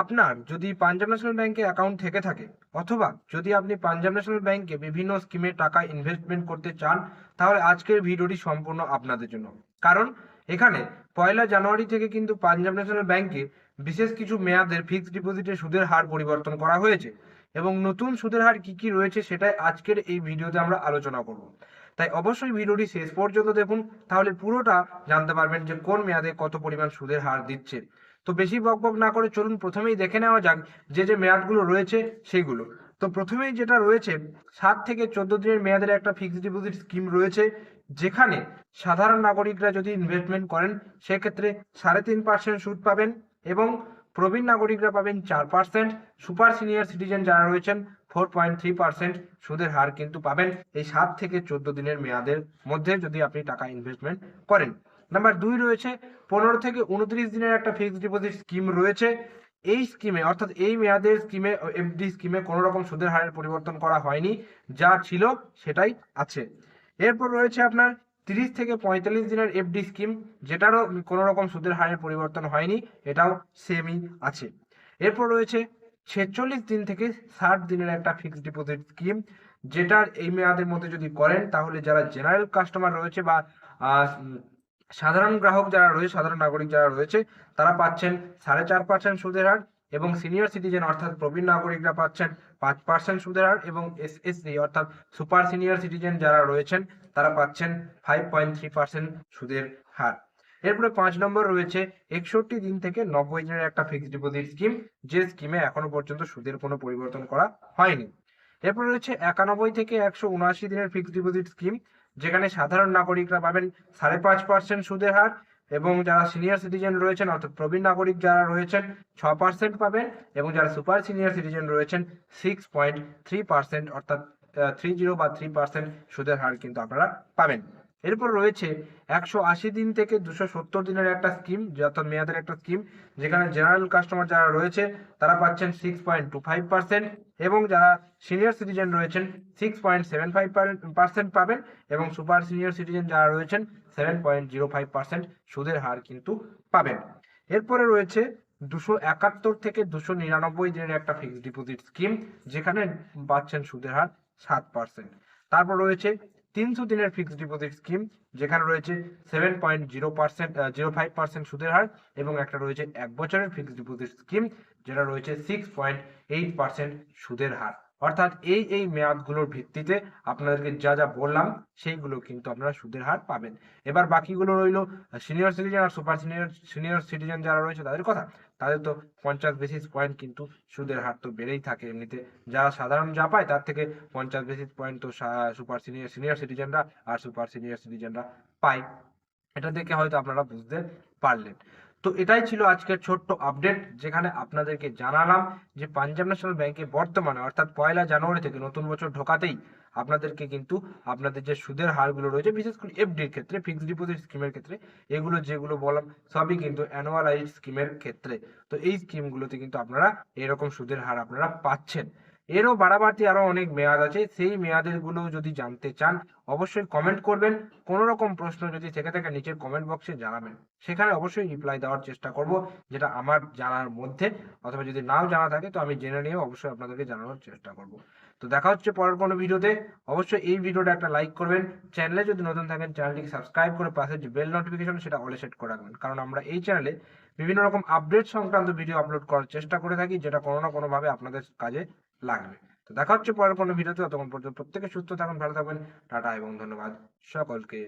আপনার যদি পাঞ্জাব ন্যাশনাল ব্যাংকে অ্যাকাউন্ট থেকে থাকে, অথবা যদি আপনি পাঞ্জাব ন্যাশনাল ব্যাংকে বিভিন্ন স্কিমে টাকা ইনভেস্টমেন্ট করতে চান, তাহলে আজকের ভিডিওটি সম্পূর্ণ আপনাদের জন্য। কারণ এখানে পয়লা জানুয়ারি থেকে কিন্তু পাঞ্জাব ন্যাশনাল ব্যাংকে বিশেষ কিছু মেয়াদের ফিক্সড ডিপোজিটের সুদের হার পরিবর্তন করা হয়েছে। এবং নতুন সুদের হার কি কি রয়েছে সেটাই আজকের এই ভিডিওতে আমরা আলোচনা করব। তাই অবশ্যই ভিডিওটি শেষ পর্যন্ত দেখুন, তাহলে পুরোটা জানতে পারবেন যে কোন মেয়াদে কত পরিমাণ সুদের হার দিচ্ছে। তো বেশি বক বকবক না করে চলুন প্রথমেই দেখে নেওয়া যাক যে যে মেয়াদগুলো রয়েছে সেইগুলো। তো প্রথমেই যেটা রয়েছে, সাত থেকে চোদ্দ দিনের মেয়াদের একটা ফিক্সড ডিপোজিট স্কিম রয়েছে, যেখানে সাধারণ নাগরিকরা যদি ইনভেস্টমেন্ট করেন, সেক্ষেত্রে সাড়ে তিন পার্সেন্ট সুদ পাবেন এবং প্রবীণ নাগরিকরা পাবেন চার পার্সেন্ট সুপার সিনিয়র সিটিজেন যারা রয়েছেন ফোর পয়েন্ট থ্রি পার্সেন্ট সুদের হার কিন্তু পাবেন এই সাত থেকে চোদ্দ দিনের মেয়াদের মধ্যে যদি আপনি টাকা ইনভেস্টমেন্ট করেন। নাম্বার দুই রয়েছে, পনেরো থেকে উনত্রিশ দিনের একটা ফিক্সড ডিপোজিট স্কিম রয়েছে। এই স্কিমে অর্থাৎ এই মেয়াদের স্কিমে এফডি স্কিমে কোনো রকম সুদের হারের পরিবর্তন করা হয়নি। যা ছিল, সেটাই আছে। এরপর রয়েছে আপনার তিরিশ থেকে পঁয়তাল্লিশ দিনের এফডি স্কিম যেটারও কোনো রকম সুদের হারের পরিবর্তন হয়নি, এটাও সেমই আছে। এরপর রয়েছে ছেচল্লিশ দিন থেকে ষাট দিনের একটা ফিক্সড ডিপোজিট স্কিম যেটার এই মেয়াদের মধ্যে যদি করেন, তাহলে যারা জেনারেল কাস্টমার রয়েছে বা সাধারণ গ্রাহক যারা রয়েছে, সাধারণ নাগরিক যারা রয়েছে, তারা পাচ্ছেন সাড়ে চার পার্সেন্ট সুদের হার এবং সিনিয়র সিটিজেন অর্থাৎ প্রবীণ নাগরিকরা পাচ্ছেন পাঁচ পার্সেন্ট সুদের হার এবং এসএসসি অর্থাৎ সুপার সিনিয়র সিটিজেন যারা রয়েছেন, তারা পাচ্ছেন ফাইভ পয়েন্ট থ্রি পার্সেন্ট সুদের হার। এরপরে পাঁচ নম্বর রয়েছে, একষট্টি দিন থেকে নব্বই দিনের একটা ফিক্সড ডিপোজিট স্কিম যে স্কিমে এখনও পর্যন্ত সুদের কোনো পরিবর্তন করা হয়নি। এরপরে রয়েছে একানব্বই থেকে একশো উনআশি দিনের ফিক্সড ডিপোজিট স্কিম যেখানে সাধারণ নাগরিকরা পাবেন সাড়ে পাঁচ পার্সেন্ট সুদের হার এবং যারা সিনিয়র সিটিজেন রয়েছেন, অর্থাৎ প্রবীণ নাগরিক যারা রয়েছেন, ছ পার্সেন্ট পাবেন এবং যারা সুপার সিনিয়র সিটিজেন রয়েছেন সিক্স পয়েন্ট থ্রি পার্সেন্ট অর্থাৎ থ্রি জিরো বা থ্রি পার্সেন্ট সুদের হার কিন্তু আপনারা পাবেন। এরপর রয়েছে একশো আশি দিন থেকে দুশো সত্তর দিনের একটা স্কিম অর্থাৎ মেয়াদের একটা স্কিম যেখানে জেনারেল কাস্টমার যারা রয়েছে, তারা পাচ্ছেন six point two five percent এবং যারা সিনিয়র সিটিজেন রয়েছেন six point seven five percent পাবেন এবং সুপার সিনিয়র সিটিজেন যারা রয়েছেন seven point zero five percent সুদের হার কিন্তু পাবেন। এরপরে রয়েছে দুশো একাত্তর থেকে দুশো নিরানব্বই দিনের একটা ফিক্সড ডিপোজিট স্কিম যেখানে পাচ্ছেন সুদের হার সাত পার্সেন্ট তারপর রয়েছে তিনশো দিনের ফিক্সড ডিপোজিট স্কিম যেখানে রয়েছে seven point zero percent zero five percent সুদের হার এবং একটা রয়েছে এক বছরের ফিক্সড ডিপোজিট স্কিম যেটা রয়েছে সিক্স পয়েন্ট এইট পার্সেন্ট সুদের হার। অর্থাৎ এই এই মেয়াদগুলোর ভিত্তিতে আপনাদেরকে যা যা বললাম, সেইগুলো কিন্তু আপনারা সুদের হার পাবেন। এবার বাকিগুলো রইল সিনিয়র সিটিজেন আর সুপার সিনিয়র সিনিয়র সিটিজেন যারা রয়েছে তাদের কথা। তাদের তো পঞ্চাশ বেসিস পয়েন্ট কিন্তু সুদের হার তো বেড়েই থাকে এমনিতে। যারা সাধারণ যা পায় তার থেকে পঞ্চাশ বেসিস পয়েন্ট তো সুপার সিনিয়র সিনিয়র সিটিজেনরা আর সুপার সিনিয়র সিটিজেনরা পায়। এটা দেখে হয়তো আপনারা বুঝতে পারলেন। তো এটাই ছিল আজকের ছোট্ট আপডেট যেখানে আপনাদেরকে জানালাম যে পাঞ্জাব ন্যাশনাল ব্যাংকে বর্তমানে, অর্থাৎ পয়লা জানুয়ারি থেকে নতুন বছর ঢোকাতেই আপনাদেরকে কিন্তু আপনাদের যে সুদের হারগুলো রয়েছে, বিশেষ করে এফডির ক্ষেত্রে ফিক্সড ডিপোজিট স্কিমের ক্ষেত্রে, এগুলো যেগুলো বললাম, সবই কিন্তু অ্যানুয়ালাইজ স্কিমের ক্ষেত্রে। তো এই স্কিমগুলোতে কিন্তু আপনারা এরকম সুদের হার আপনারা পাচ্ছেন। এরও বাড়াবাড়তি আরও অনেক মেয়াদ আছে, সেই মেয়াদেরগুলো যদি জানতে চান, অবশ্যই কমেন্ট করবেন। কোনো রকম প্রশ্ন যদি থেকে থাকে, নিচের কমেন্ট বক্সে জানাবেন। সেখানে অবশ্যই রিপ্লাই দেওয়ার চেষ্টা করব, যেটা আমার জানার মধ্যে। অথবা যদি নাও জানা থাকে, তো আমি জেনে নিয়ে অবশ্যই আপনাদেরকে জানানোর চেষ্টা করব। তো দেখা হচ্ছে পরের কোনো ভিডিওতে। অবশ্যই এই ভিডিওটা একটা লাইক করবেন। চ্যানেলে যদি নতুন থাকেন চ্যানেলটিকে সাবস্ক্রাইব করে পাশে যে বেল নোটিফিকেশন সেটা অলে সেট করে রাখবেন। কারণ আমরা এই চ্যানেলে বিভিন্ন রকম আপডেট সংক্রান্ত ভিডিও আপলোড করার চেষ্টা করে থাকি, যেটা কোনো না কোনোভাবে আপনাদের কাজে লাগবে। তো দেখা হচ্ছে পরের কোনো ভিডিওতে। ততক্ষণ পর্যন্ত প্রত্যেকে সুস্থ থাকুন, ভালো থাকবেন টাটা এবং ধন্যবাদ সকলকে।